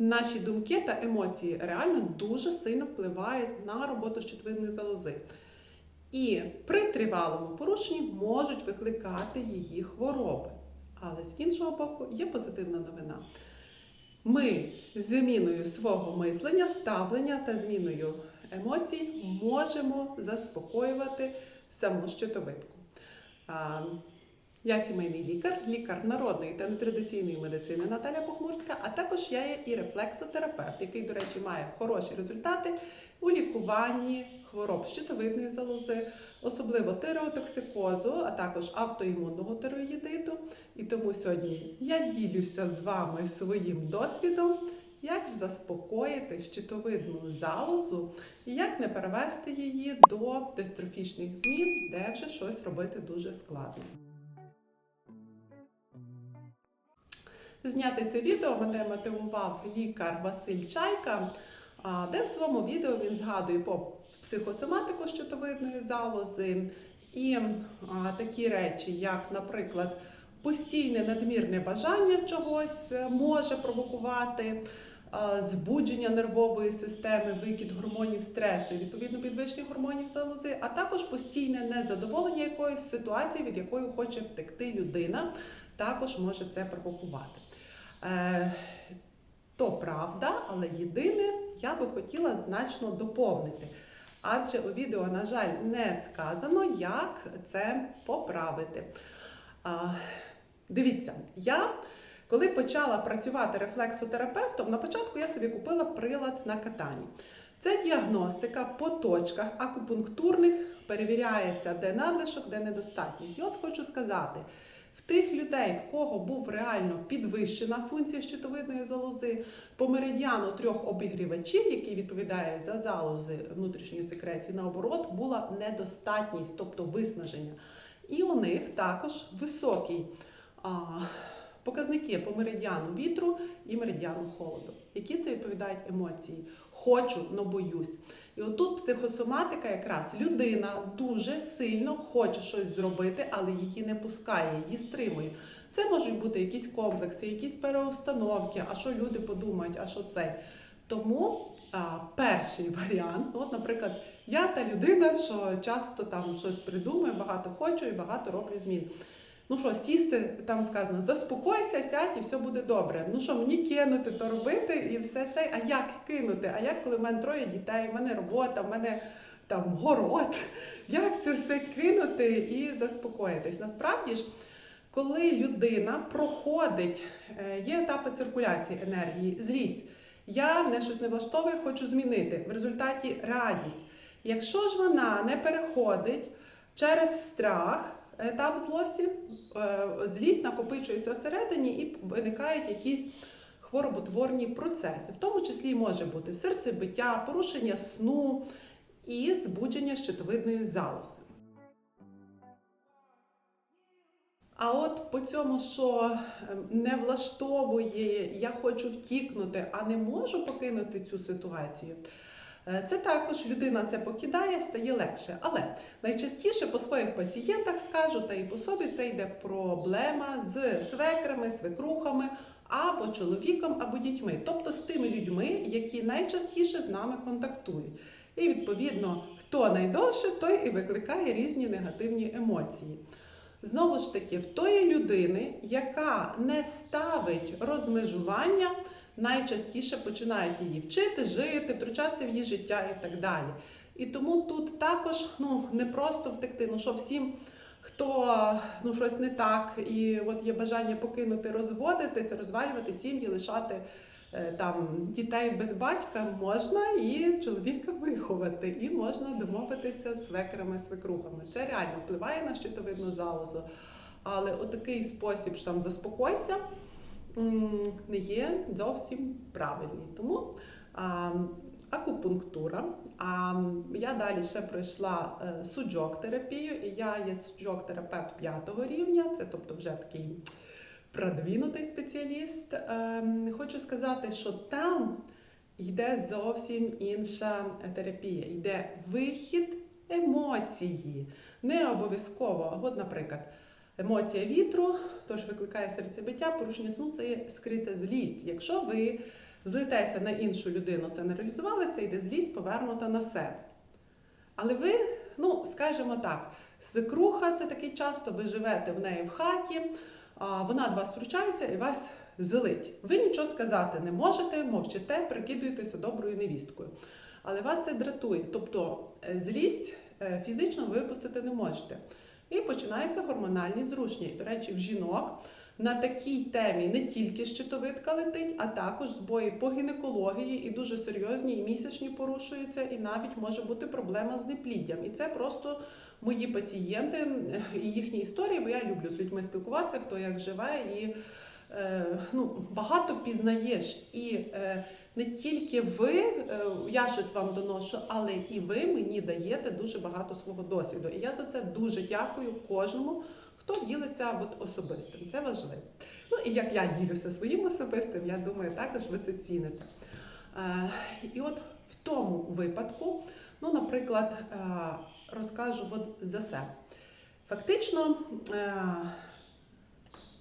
Наші думки та емоції реально дуже сильно впливають на роботу щитовидної залози. І при тривалому порушенні можуть викликати її хвороби. Але з іншого боку, є позитивна новина. Ми зміною свого мислення, ставлення та зміною емоцій можемо заспокоювати саму щитовидку. Я сімейний лікар, лікар народної та нетрадиційної медицини Наталя Похмурська, а також я є і рефлексотерапевт, який, до речі, має хороші результати у лікуванні хвороб щитовидної залози, особливо тиреотоксикозу, а також автоімунного тироїдиту. І тому сьогодні я ділюся з вами своїм досвідом, як заспокоїти щитовидну залозу і як не перевести її до дистрофічних змін, де вже щось робити дуже складно. Зняти це відео мене мотивував лікар Василь Чайка, де в своєму відео він згадує по психосоматику щитовидної залози і такі речі, як, наприклад, постійне надмірне бажання чогось е, може провокувати. Збудження нервової системи, викид гормонів стресу, відповідно підвищення гормонів залози, а також постійне незадоволення якоїсь ситуації, від якої хоче втекти людина, також може це провокувати. Е, то правда, але єдине, я би хотіла значно доповнити. Адже у відео, на жаль, не сказано, як це поправити. А, дивіться, я коли почала працювати рефлексотерапевтом, на початку я собі купила прилад на катанні. Це діагностика по точках акупунктурних, перевіряється, де надлишок, де недостатність. І от хочу сказати, тих людей, в кого був реально підвищена функція щитовидної залози, по меридіану трьох обігрівачів, який відповідає за залози внутрішньої секреції, наоборот, була недостатність, тобто виснаження. І у них також високий а, показники по меридіану вітру і меридіану холоду. Які це відповідають емоції? Хочу, но боюсь. І отут психосоматика, якраз людина дуже сильно хоче щось зробити, але її не пускає, її стримує. Це можуть бути якісь комплекси, якісь переустановки, а що люди подумають, а що це. Тому а, перший варіант, от, наприклад, я та людина, що часто там щось придумаю, багато хочу і багато роблю змін. Ну що, сісти, там сказано, заспокойся, сядь і все буде добре. Ну що, мені кинути, то робити і все це. А як кинути? А як, коли в мене троє дітей, в мене робота, в мене там город? Як це все кинути і заспокоїтись? Насправді ж, коли людина проходить, е, є етапи циркуляції енергії, злість. Я мене щось не влаштовує, хочу змінити. В результаті радість. Якщо ж вона не переходить через страх, етап злості, е, злість накопичується всередині і виникають якісь хвороботворні процеси. В тому числі може бути серцебиття, порушення сну і збудження щитовидної залози. А от по цьому, що ем, не влаштовує, я хочу втікнути, а не можу покинути цю ситуацію. Е, Це також людина це покидає, стає легше. Але найчастіше по своїх пацієнтах скажу, та і по собі це йде проблема з свекрами, свекрухами або чоловіком, або дітьми, тобто з тими людьми, які найчастіше з нами контактують. І відповідно, хто найдовше, той і викликає різні негативні емоції. Знову ж таки, в тої людини, яка не ставить розмежування найчастіше починають її вчити, жити, втручатися в її життя і так далі. І тому тут також ну, не просто втекти, ну що всім, хто ну, щось не так, і от є бажання покинути, розводитися, розвалювати сім'ї, лишати е, там дітей без батька, можна і чоловіка виховати, і можна домовитися з свекрами, свекрухами. Це реально впливає на щитовидну залозу. Але отакий спосіб, що там заспокойся не є зовсім правильні. Тому а, акупунктура. А я далі ще пройшла е, суджок терапію, і я є суджок терапевт п'ятого рівня, це тобто вже такий продвинутий спеціаліст. Е, хочу сказати, що там йде зовсім інша терапія, йде вихід емоції. Не обов'язково, от, наприклад. Емоція вітру, тож викликає серцебиття, порушення сну це є скрита злість. Якщо ви злитеся на іншу людину, це не реалізували, це йде злість повернута на себе. Але ви, ну, скажімо так, свекруха це такий часто, ви живете в неї в хаті, вона до вас втручається і вас злить. Ви нічого сказати не можете, мовчите, прикидуєтеся доброю невісткою. Але вас це дратує. Тобто е, злість е, фізично випустити не можете. І починаються гормональні зрушення. І, до речі, в жінок на такій темі не тільки щитовидка летить, а також збої по гінекології і дуже серйозні, і місячні порушуються, і навіть може бути проблема з непліддям. І це просто мої пацієнти е, і їхні історії, бо я люблю з людьми спілкуватися, хто як живе, і ну, багато пізнаєш. І е, не тільки ви, е, я щось вам доношу, але і ви мені даєте дуже багато свого досвіду. І я за це дуже дякую кожному, хто ділиться от особистим. Це важливо. Ну і як я ділюся своїм особистим, я думаю, також ви це ціните. Е, і от в тому випадку, ну, наприклад, е, розкажу от за себе. Фактично,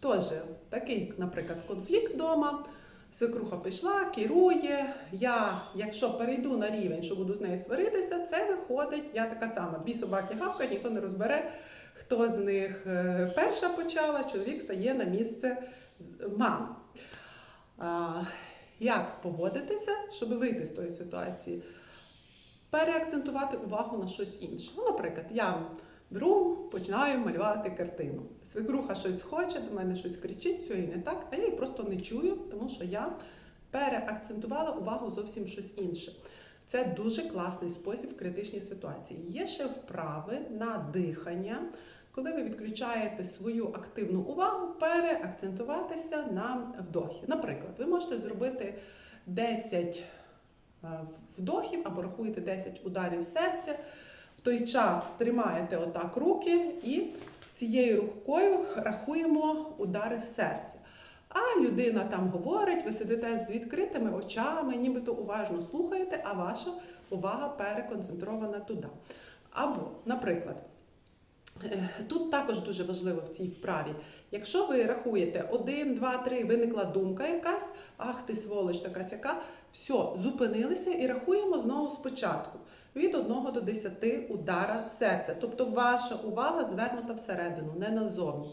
теж такий, наприклад, конфлікт вдома. Свекруха пішла, керує. Я, якщо перейду на рівень, що буду з нею сваритися, це виходить. Я така сама. Дві собаки гавкають, ніхто не розбере, хто з них е, перша почала, чоловік стає на місце мами. Як поводитися, щоб вийти з тої ситуації? Переакцентувати увагу на щось інше. Ну, наприклад, я беру, починаю малювати картину. Свекруха щось хоче, до мене щось кричить, все і не так, а я її просто не чую, тому що я переакцентувала увагу зовсім щось інше. Це дуже класний спосіб в критичній ситуації. Є ще вправи на дихання, коли ви відключаєте свою активну увагу, переакцентуватися на вдохі. Наприклад, ви можете зробити 10 е, вдохів або рахуєте 10 ударів серця. Той час тримаєте отак руки і цією рукою рахуємо удари серця. А людина там говорить, ви сидите з відкритими очами, нібито уважно слухаєте, а ваша увага переконцентрована туди. Або, наприклад, е, тут також дуже важливо в цій вправі. Якщо ви рахуєте 1, 2, 3, виникла думка якась, ах ти сволоч, така сяка, все, зупинилися і рахуємо знову спочатку. Від 1 до 10 удара серця. Тобто ваша увага звернута всередину, не назовні.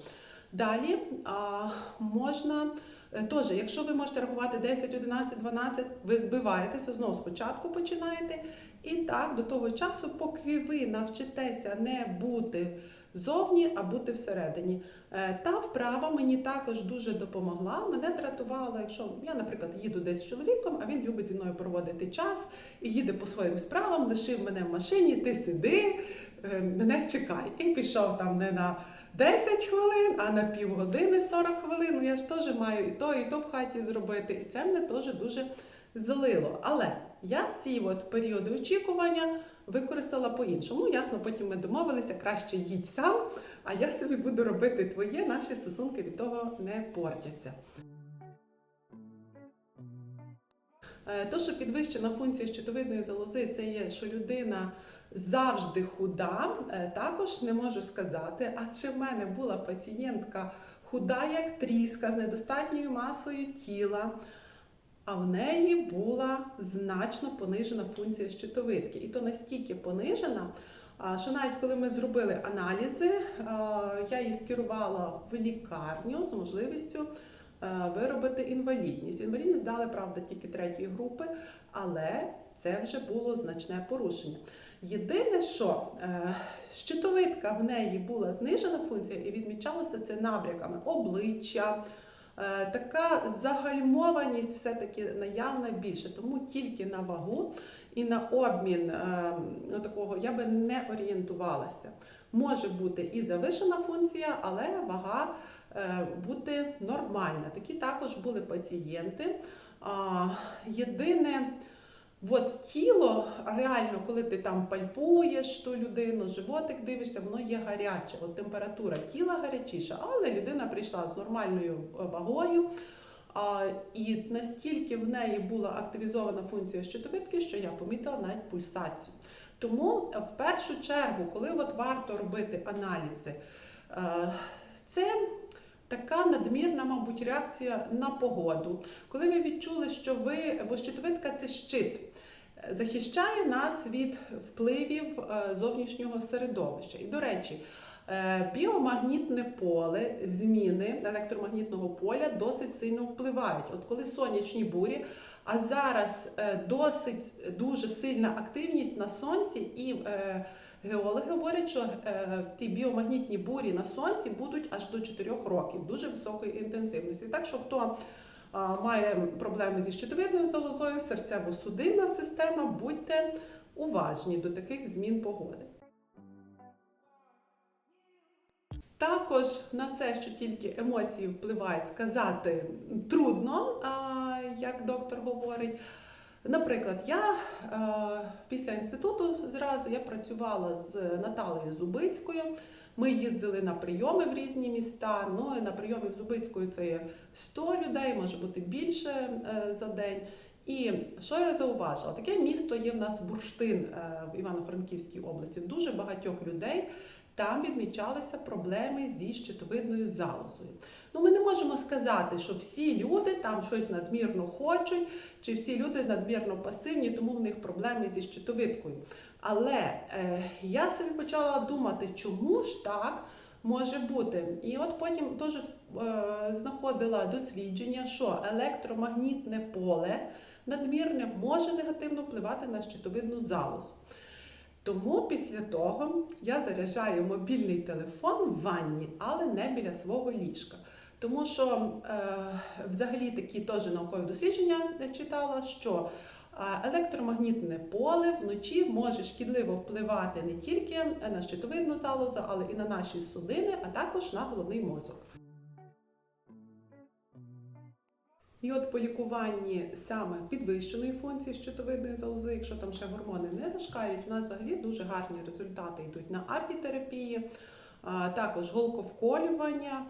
Далі а, можна е, теж, якщо ви можете рахувати 10, 11, 12, ви збиваєтеся, знову спочатку починаєте. І так до того часу, поки ви навчитеся не бути зовні, а бути всередині. Е, Та вправа мені також дуже допомогла. Мене дратувало, якщо я, наприклад, їду десь з чоловіком, а він любить зі мною проводити час і їде по своїм справам, лишив мене в машині, ти сиди, е, мене чекай. І пішов там не на 10 хвилин, а на півгодини 40 хвилин. Ну я ж теж маю і то, і то в хаті зробити. І це мене теж дуже злило. Але я ці от періоди очікування використала по-іншому. Ну, Ясно, потім ми домовилися, краще їдь сам, а я собі буду робити твоє, наші стосунки від того не портяться. Е, То, що підвищена функція щитовидної залози, це є, що людина завжди худа. Е, Також не можу сказати, а чи в мене була пацієнтка худа, як тріска, з недостатньою масою тіла, а в неї була значно понижена функція щитовидки. І то настільки понижена, що навіть коли ми зробили аналізи, я її скерувала в лікарню з можливістю е, виробити інвалідність. Інвалідність дали, правда, тільки третьої групи, але це вже було значне порушення. Єдине, що е, щитовидка в неї була знижена функція, і відмічалося це набряками обличчя. Е, Така загальмованість все-таки наявна більше, тому тільки на вагу і на обмін е, ну, такого я би не орієнтувалася. Може бути і завишена функція, але вага е, бути нормальна. Такі також були пацієнти. А, Єдине, от тіло, реально, коли ти там пальпуєш ту людину, животик дивишся, воно є гаряче. От температура тіла гарячіша, але людина прийшла з нормальною е, вагою. А, і настільки в неї була активізована функція щитовидки, що я помітила навіть пульсацію. Тому е, в першу чергу, коли от варто робити аналізи, е, це така надмірна, мабуть, реакція на погоду. Коли ви відчули, що ви, бо щитовидка це щит, захищає нас від впливів е, зовнішнього середовища. І, до речі, е, біомагнітне поле, зміни електромагнітного поля досить сильно впливають. От коли сонячні бурі, а зараз е, досить дуже сильна активність на сонці і. Геологи говорять, що е, ті біомагнітні бурі на сонці будуть аж до 4 років, дуже високої інтенсивності. Так що хто має проблеми зі щитовидною залозою, серцево-судинна система, будьте уважні до таких змін погоди. Також на це, що тільки емоції впливають, сказати трудно, як доктор говорить. Наприклад, я е, після інституту зразу я працювала з Наталею Зубицькою. Ми їздили на прийоми в різні міста. Ну і на прийомі в Зубицькою це є 100 людей, може бути більше е, за день. І що я зауважила? Таке місто є в нас бурштин е, в Івано-Франківській області. Дуже багатьох людей там відмічалися проблеми зі щитовидною залозою. Ну, ми не можемо сказати, що всі люди там щось надмірно хочуть, чи всі люди надмірно пасивні, тому в них проблеми зі щитовидкою. Але е, я собі почала думати, чому ж так може бути. І от потім теж е, знаходила дослідження, що електромагнітне поле надмірне може негативно впливати на щитовидну залозу. Тому після того я заряджаю мобільний телефон в ванні, але не біля свого ліжка. Тому що е, взагалі такі теж наукові дослідження читала, що е, електромагнітне поле вночі може шкідливо впливати не тільки на щитовидну залозу, але і на наші судини, а також на головний мозок. І от по лікуванні саме підвищеної функції щитовидної залози, якщо там ще гормони не зашкалюють, у нас взагалі дуже гарні результати йдуть на апітерапії, також голковколювання.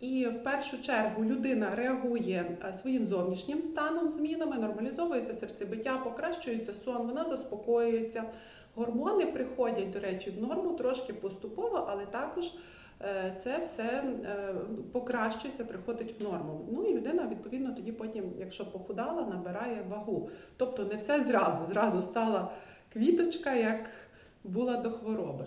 І в першу чергу людина реагує е, своїм зовнішнім станом, змінами, нормалізовується серцебиття, покращується сон, вона заспокоюється. Гормони приходять, до речі, в норму трошки поступово, але також е, це все е, покращується, приходить в норму. Ну і людина, відповідно, тоді потім, якщо похудала, набирає вагу. Тобто не все зразу, зразу стала квіточка, як була до хвороби.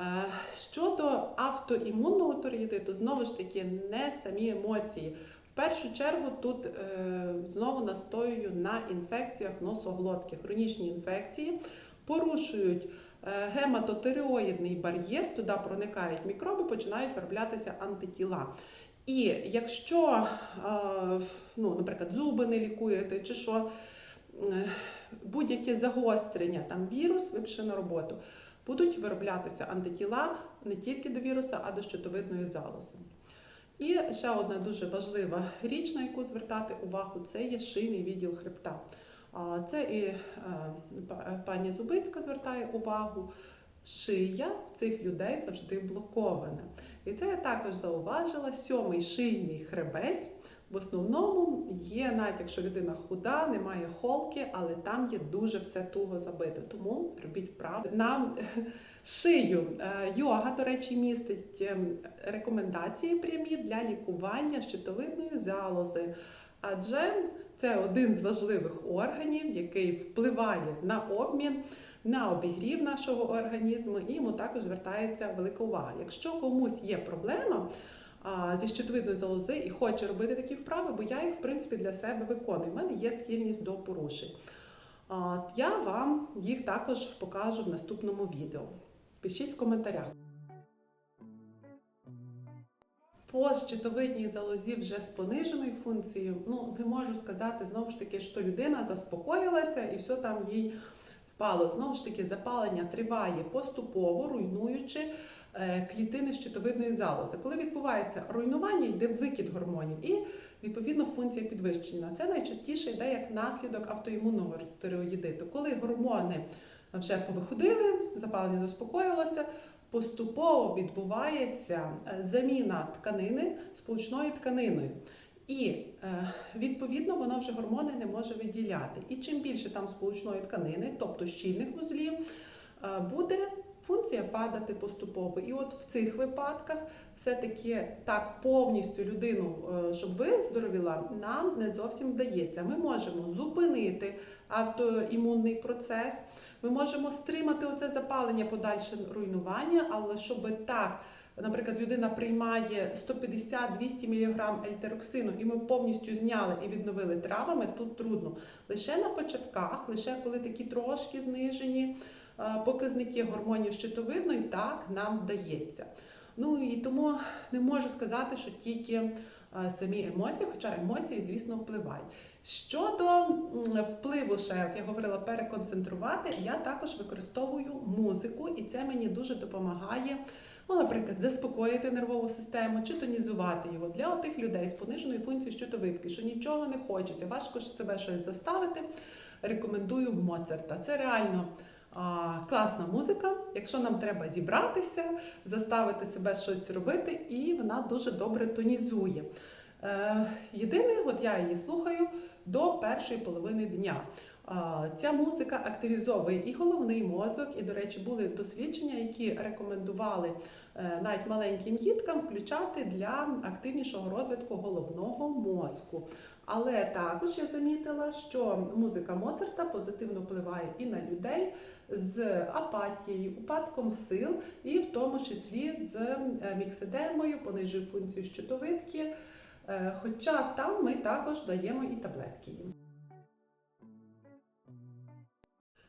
Е, Щодо автоімунного торгідиту, знову ж таки, не самі емоції. В першу чергу тут е, знову настоюю на інфекціях носоглотки. Хронічні інфекції порушують е, гематотереоїдний бар'єр, туди проникають мікроби, починають вироблятися антитіла. І якщо, ну, наприклад, зуби не лікуєте, чи що, будь-яке загострення, там вірус, ви пішли на роботу будуть вироблятися антитіла не тільки до віруса, а до щитовидної залози. І ще одна дуже важлива річ, на яку звертати увагу, це є шийний відділ хребта. Це і е, пані Зубицька звертає увагу. Шия в цих людей завжди блокована. І це я також зауважила. Сьомий шийний хребець в основному є, навіть якщо людина худа, немає холки, але там є дуже все туго забито. Тому робіть вправи на шию. Е, Йога, до речі, містить ем, рекомендації прямі для лікування щитовидної залози. Адже це один з важливих органів, який впливає на обмін, на обігрів нашого організму, і йому також звертається велика увага. Якщо комусь є проблема, зі щитовидної залози і хоче робити такі вправи, бо я їх, в принципі, для себе виконую. У мене є схильність до порушень. Я вам їх також покажу в наступному відео. Пишіть в коментарях. По щитовидній залозі вже з пониженою функцією, ну не можу сказати знову ж таки, що людина заспокоїлася і все там їй спало. Знову ж таки, запалення триває поступово, руйнуючи клітини щитовидної залози. Коли відбувається руйнування, йде викид гормонів і відповідно функція підвищена. Це найчастіше йде як наслідок автоімунного тиреоїдиту. Коли гормони вже повиходили, запалення заспокоїлося. Поступово відбувається е, заміна тканини сполучною тканиною. І е, відповідно воно вже гормони не може виділяти. І чим більше там сполучної тканини, тобто щільних вузлів, е, буде функція падати поступово. І от в цих випадках все-таки так повністю людину, е, щоб виздоровіла, нам не зовсім вдається. Ми можемо зупинити автоімунний процес, ми можемо стримати оце запалення, подальше руйнування, але щоб так. Наприклад, людина приймає 150-200 мг ельтероксину, і ми повністю зняли і відновили травами, тут трудно. Лише на початках, лише коли такі трошки знижені показники гормонів щитовидної, так нам вдається. Ну і тому не можу сказати, що тільки е, самі емоції, хоча емоції, звісно, впливають. Щодо впливу, ще як я говорила, переконцентрувати, я також використовую музику, і це мені дуже допомагає. Ну, наприклад, заспокоїти нервову систему чи тонізувати його для тих людей з пониженою функцією щитовидки, що нічого не хочеться, важко себе щось заставити. Рекомендую Моцарта. Це реально а, класна музика. Якщо нам треба зібратися, заставити себе щось робити, і вона дуже добре тонізує. Е, єдине, от я її слухаю до першої половини дня. Ця музика активізовує і головний мозок, і, до речі, були дослідження, які рекомендували е, навіть маленьким діткам включати для активнішого розвитку головного мозку. Але також я замітила, що музика Моцарта позитивно впливає і на людей з апатією, упадком сил, і в тому числі з е, міксидемою, понижує функцію щитовидки. Е, Хоча там ми також даємо і таблетки їм.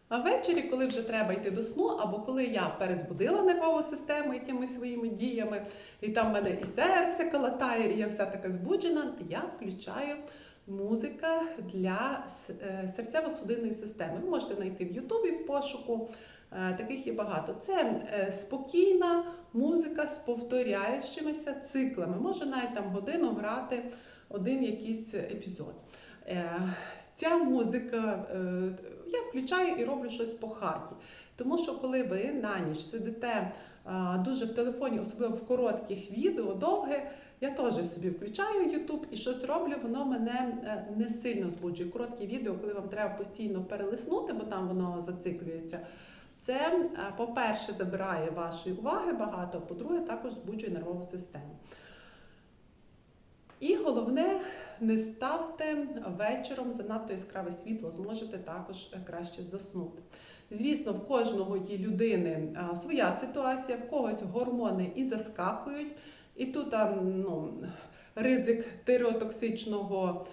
А ввечері, коли вже треба йти до сну, або коли я перезбудила нервову систему якимись своїми діями, і там в мене і серце колотає, і я вся така збуджена, я включаю музика для е, серцево-судинної системи. Ви можете знайти в Ютубі в пошуку. е, Таких є багато. Це е, спокійна музика з повторяючимися циклами. Може навіть там годину грати один якийсь епізод. Ця музика я включаю і роблю щось по хаті. Тому що коли ви на ніч сидите дуже в телефоні, особливо в коротких відео, довге, я теж собі включаю YouTube і щось роблю, воно мене е, не сильно збуджує. Короткі відео, коли вам треба постійно перелиснути, бо там воно зациклюється. Це, е, по-перше, забирає вашої уваги багато, а по-друге, також збуджує нервову систему. І головне, не ставте вечором занадто яскраве світло, зможете також е, краще заснути. Звісно, в кожного є людини своя ситуація, в когось гормони і заскакують, і тут ну, ризик тиреотоксичного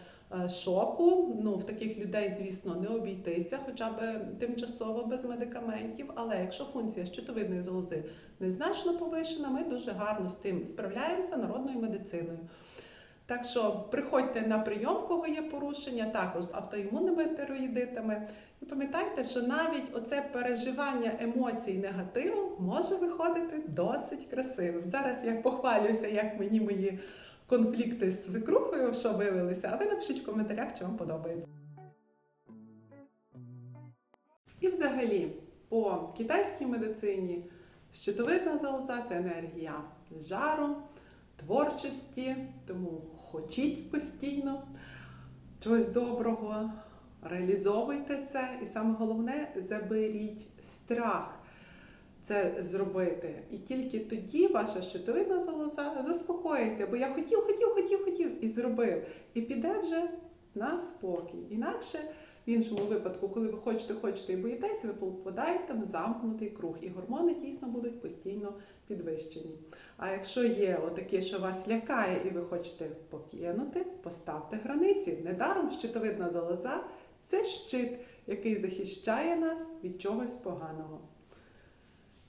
е, шоку. Ну, в таких людей, звісно, не обійтися, хоча б тимчасово без медикаментів. Але якщо функція щитовидної залози незначно повишена, ми дуже гарно з тим справляємося народною медициною. Так що приходьте на прийом, кого є порушення, також з автоімунними тироїдитами. І пам'ятайте, що навіть оце переживання емоцій негативу може виходити досить красивим. Зараз я похвалююся, як мені мої конфлікти з свекрухою, що вилилися, а ви напишіть в коментарях, чи вам подобається. І взагалі, по китайській медицині щитовидна залоза це енергія жару, творчості, тому хочіть постійно чогось доброго, реалізовуйте це, і саме головне заберіть страх це зробити. І тільки тоді ваша щитовидна залоза заспокоїться, бо я хотів, хотів, хотів, хотів і зробив. І піде вже на спокій. Інакше. В іншому випадку, коли ви хочете, хочете і боїтеся, ви попадаєте в замкнутий круг, і гормони дійсно будуть постійно підвищені. А якщо є отаке, що вас лякає, і ви хочете покинути, поставте границі. Недаром щитовидна залоза це щит, який захищає нас від чогось поганого.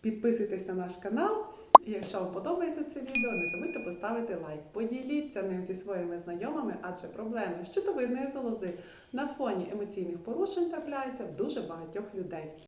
Підписуйтесь на наш канал. Якщо вам подобається це відео, не забудьте поставити лайк. Поділіться ним зі своїми знайомими, адже проблеми щитовидної залози на фоні емоційних порушень трапляються в дуже багатьох людей.